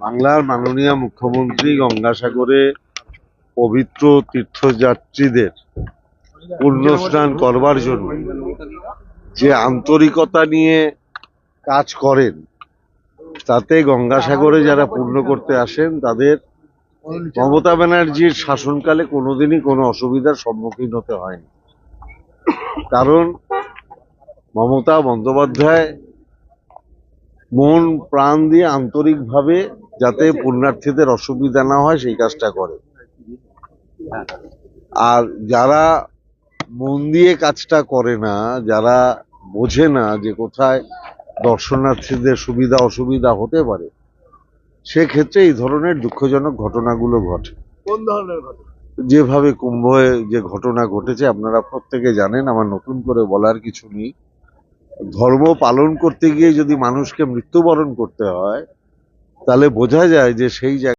বাংলার মাননীয় মুখ্যমন্ত্রী গঙ্গাসাগরে পবিত্র তীর্থযাত্রীদের পুণ্য স্নান করবার জন্য যে আন্তরিকতা নিয়ে কাজ করেন, তাতে গঙ্গাসাগরে যারা পূর্ণ করতে আসেন, তাদের মমতা ব্যানার্জির শাসনকালে কোনোদিনই কোনো অসুবিধার সম্মুখীন হতে হয়নি। কারণ মমতা বন্দ্যোপাধ্যায় মন প্রাণ দিয়ে আন্তরিকভাবে যাতে পুণ্যার্থীদের অসুবিধা না হয় সেই কাজটা করে। আর যারা মন দিয়ে কাজটা করে না যারা বোঝে না যে কোথায় দর্শনার্থীদের সুবিধা অসুবিধা হতে পারে সেক্ষেত্রে এই ধরনের দুঃখজনক ঘটনাগুলো ঘটে। কোন ধরনের ঘটনা? যেভাবে কুম্ভে যে ঘটনা ঘটেছে আপনারা প্রত্যেকে জানেন আমার নতুন করে বলার কিছু নেই। ধর্ম পালন করতে গিয়ে যদি মানুষকে মৃত্যুবরণ করতে হয় তাহলে বোঝা যায় যে সেই জায়গায়